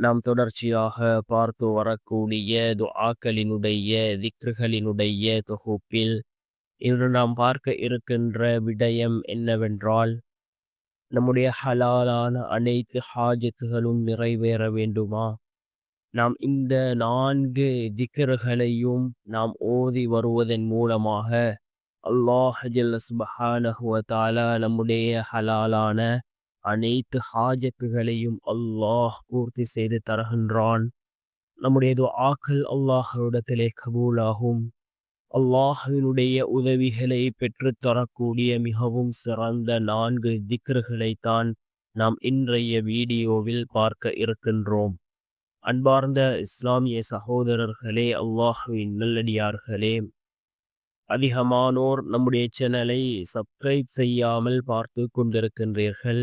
நாம் தொடர்ச்சியாக பார்த்து வரக்கூடிய துஆக்களினுடைய திக்ருகளினுடைய தொகுப்பில் இன்று நாம் பார்க்க இருக்கின்ற விடயம் என்னவென்றால் நம்முடைய ஹலாலான அனைத்து ஹாஜத்துகளும் நிறைவேற வேண்டுமா? நாம் இந்த நான்கு திக்கர்களையும் நாம் ஓதி வருவதன் மூலமாக அல்லாஹ் ஜல்லஸ்பஹானஹுவத்தாலா நம்முடைய ஹலாலான அனைத்து ஹாஜத்துகளையும் அல்லாஹ் பூர்த்தி செய்து தருகின்றான். நம்முடைய ஆக்கள் அல்லாஹருடத்திலே கபூலாகும். அல்லாஹினுடைய உதவிகளை பெற்று தரக்கூடிய மிகவும் சிறந்த நான்கு திக்ருகளைத்தான் நாம் இன்றைய வீடியோவில் பார்க்க இருக்கின்றோம். அன்பார்ந்த இஸ்லாமிய சகோதரர்களே அல்லாஹுவின் நல்லடியார்களே அதிகமானோர் நம்முடைய சேனலை சப்ஸ்கிரைப் செய்யாமல் பார்த்து கொண்டிருக்கின்றீர்கள்.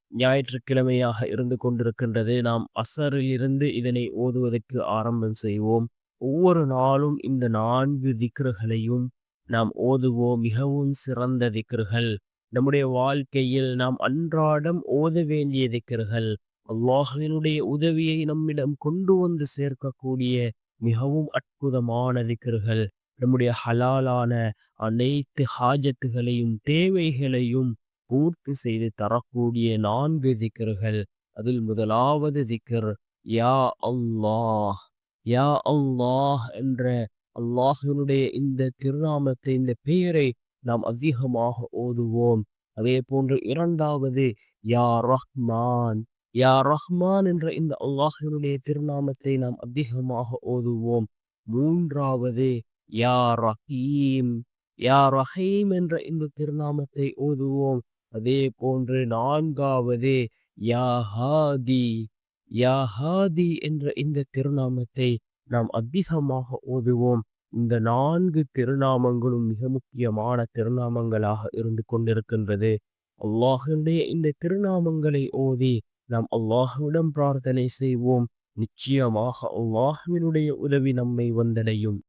ஞாயிற்றுக்கிழமையாக இருந்து கொண்டிருக்கின்றது. நாம் அசரில் இருந்து இதனை ஓதுவதற்கு ஆரம்பம் செய்வோம். ஒவ்வொரு நாளும் இந்த நான்கு திக்ருகளையும் நாம் ஓதுவோம். மிகவும் சிறந்த திக்ருகள். நம்முடைய வாழ்க்கையில் நாம் அன்றாடம் ஓத வேண்டிய திக்ருகள். அல்லாஹினுடைய உதவியை நம்மிடம் கொண்டு வந்து சேர்க்கக்கூடிய மிகவும் அற்புதமான திக்ருகள். நம்முடைய ஹலாலான அனைத்து ஹாஜத்துகளையும் தேவைகளையும் பூர்த்தி செய்து தரக்கூடிய நான்கு திக்கர்கள் அதில் முதலாவது திக்கர் யா அல்லாஹ். யா அல்லாஹ் என்ற அல்லாஹினுடைய இந்த திருநாமத்தை இந்த பெயரை நாம் அதிகமாக ஓதுவோம். அதே போன்று இரண்டாவது யா ரஹ்மான். யா ரஹ்மான் என்ற இந்த அல்லாஹினுடைய திருநாமத்தை நாம் அதிகமாக ஓதுவோம். மூன்றாவது யா ரஹீம். யா ரஹீம் என்ற இந்த திருநாமத்தை ஓதுவோம். அதே போன்று நான்காவது யாஹாதி. யாஹாதி என்ற இந்த திருநாமத்தை நாம் அதிகமாக ஓதுவோம். இந்த நான்கு திருநாமங்களும் மிக முக்கியமான திருநாமங்களாக இருந்து கொண்டிருக்கின்றது. அல்லாஹுடைய இந்த திருநாமங்களை ஓதி நாம் அல்லாஹுவிடம் பிரார்த்தனை செய்வோம். நிச்சயமாக அல்லாஹுவினுடைய உதவி நம்மை வந்தடையும்.